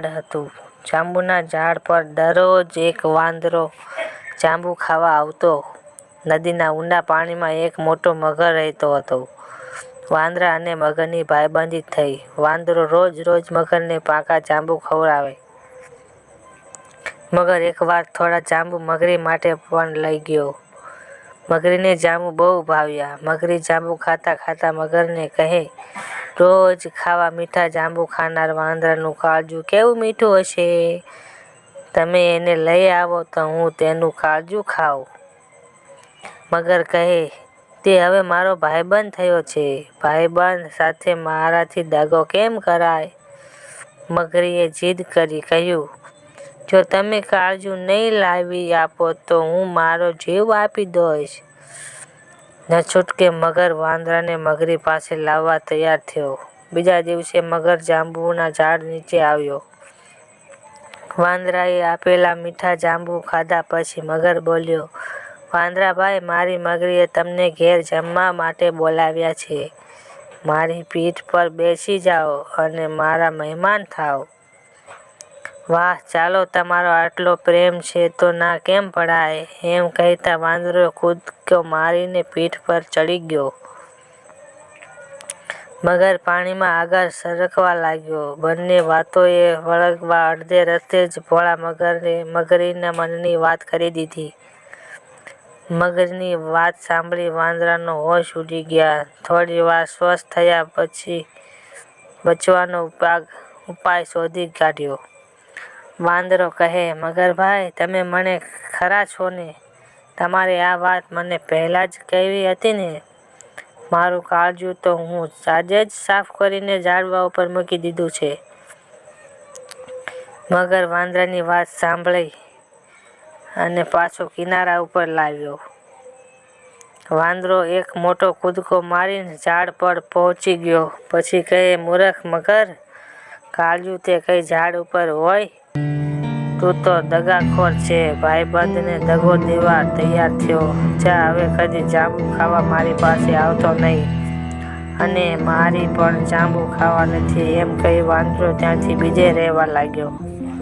ઝાડ હતું. જાંબુના ઝાડ પર દરરોજ એક વાંદરો જાંબુ ખાવા આવતો. નદીના ઊંડા પાણીમાં એક મોટો મગર રહેતો હતો. વાંદરા અને મગરની ભાઈબંધી થઈ. વાંદરો રોજ રોજ મગરને પાકા જાંબુ ખવડાવે. મગર એકવાર થોડા જાંબુ મગરી માટે પણ લઈ ગયો. મગરીને જાંબુ બહુ ભાવ્યા. મગરી જાંબુ ખાતા ખાતા મગરને કહે રોજ ખાવા મીઠા જાંબુ ખાનાર વાંદરાનું કાળજું કેવું મીઠું હશે? તમે એને લઈ આવો તો હું તેનું કાળજું ખાઉં. મગર કહે, તે હવે મારો ભાઈબંધ થયો છે. ભાઈબંધ સાથે મારાથી દાગો કેમ કરાય? મગરીએ જીદ કરી કહ્યું, જો તમે કાળજું નહીં લાવી આપો તો હું મારો જીવ આપી દઈશ. ન છૂટકે મગર વાંદરાને મગરી પાસે લાવવા તૈયાર થયો. બીજા દિવસે મગર જાંબુના ઝાડ નીચે આવ્યો. વાંદરાએ આપેલા મીઠા જાંબુ ખાધા પછી મગર બોલ્યો, વાંદરાભાઈ, મારી મગરીએ તમને ઘેર જમવા માટે બોલાવ્યા છે. મારી પીઠ પર બેસી જાઓ અને મારા મહેમાન થાઓ. વાહ, ચાલો તમારો આટલો પ્રેમ છે તો ના કેમ પડાય? એમ કહેતા વાંદરો કૂદકો મારીને પીઠ પર ચડી ગયો. મગર પાણીમાં આગળ સરકવા લાગ્યો. બંને વાતોએ વળગવા અડધે રસ્તે જ ભોળા મગરને, મગરીના મનની વાત કરી દીધી. મગરની વાત સાંભળી વાંદરાનો હોશ ઉડી ગયા. થોડી વાર સ્વસ્થ થયા પછી બચવાનો ઉપાય ઉપાય શોધી કાઢ્યો. વાંદરો કહે મગરભાઈ તમે મને ખરા છો ને? તમારે આ વાત મને પહેલાં જ કહેવી હતી ને? મારું કાળજું તો હું આજે જ સાફ કરીને ઝાડવા ઉપર મૂકી દીધું છે. મગર વાંદરાની વાત સાંભળી અને પાછો કિનારા ઉપર લાવ્યો. વાંદરો એક મોટો કૂદકો મારીને ઝાડ પર પહોંચી ગયો. પછી કહે, મૂરખ મગર, કાળજું તે કંઈ ઝાડ ઉપર હોય? તું તો દગાખોર છે. ભાઈબંધને દગો દેવા તૈયાર થયો. જા, હવે કદી જાંબુ ખાવા મારી પાસે આવતો નહીં. અને મારી પણ જાંબુ ખાવા નથી. એમ કહી વાંદરો ત્યાંથી બીજે રહેવા લાગ્યો.